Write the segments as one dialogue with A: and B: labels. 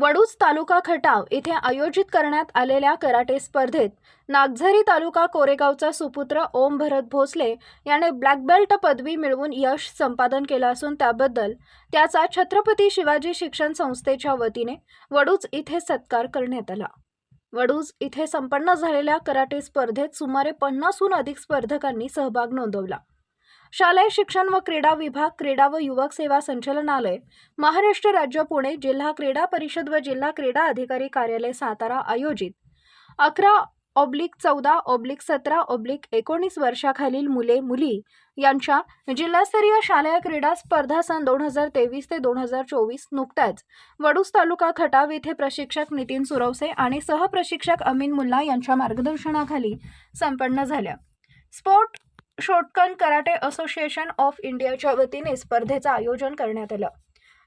A: वडूज तालुका खटाव येथे आयोजित करण्यात आलेल्या कराटे स्पर्धेत नागझरी तालुका कोरेगावचा सुपुत्र ओम भरत भोसले याने ब्लॅक बेल्ट पदवी मिळवून यश संपादन केलं असून त्याबद्दल त्याचा छत्रपती शिवाजी शिक्षण संस्थेच्या वतीने वडूज इथे सत्कार करण्यात आला. वडूज इथे संपन्न झालेल्या कराटे स्पर्धेत सुमारे पन्नासहून अधिक स्पर्धकांनी सहभाग नोंदवला. शालेय शिक्षण व क्रीडा विभाग क्रीडा व युवक सेवा संचालनालय महाराष्ट्र राज्य पुणे जिल्हा क्रीडा परिषद व जिल्हा क्रीडा अधिकारी कार्यालय सातारा आयोजित. अकरा ऑब्लिक चौदा ऑब्लिक सतरा ऑब्लिक एकोणीस वर्षाखालील मुले मुली यांच्या जिल्हास्तरीय शालेय क्रीडा स्पर्धा सन दोन हजार तेवीस ते दोन हजार चोवीस नुकत्याच वडूस तालुका खटाव येथे प्रशिक्षक नितीन सुरवसे आणि सहप्रशिक्षक अमीन मुल्ला यांच्या मार्गदर्शनाखाली संपन्न झाल्या. Sport Shotokan karate association of इंडियाच्या वतीने स्पर्धेचं आयोजन करण्यात आलं.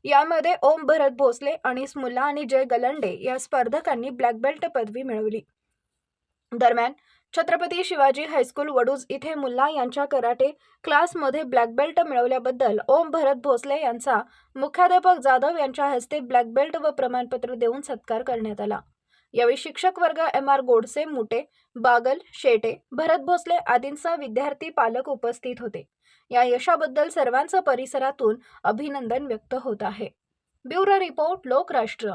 A: यामध्ये ओम भरत भोसले अनिस मुल्ला आणि जय गलंडे या स्पर्धकांनी ब्लॅक बेल्ट पदवी मिळवली. दरम्यान छत्रपती शिवाजी हायस्कूल वडूज इथे मुल्ला यांच्या कराटे क्लासमध्ये ब्लॅक बेल्ट मिळवल्याबद्दल ओम भरत भोसले यांचा मुख्याध्यापक जाधव यांच्या हस्ते ब्लॅक बेल्ट व प्रमाणपत्र देऊन सत्कार करण्यात आला. यावेळी शिक्षक वर्ग एम आर गोडसे मुटे बागल शेटे भरत भोसले आदींसह विद्यार्थी पालक उपस्थित होते. या यशाबद्दल सर्वांचं परिसरातून अभिनंदन व्यक्त होत आहे. Bureau report Lokrashtra.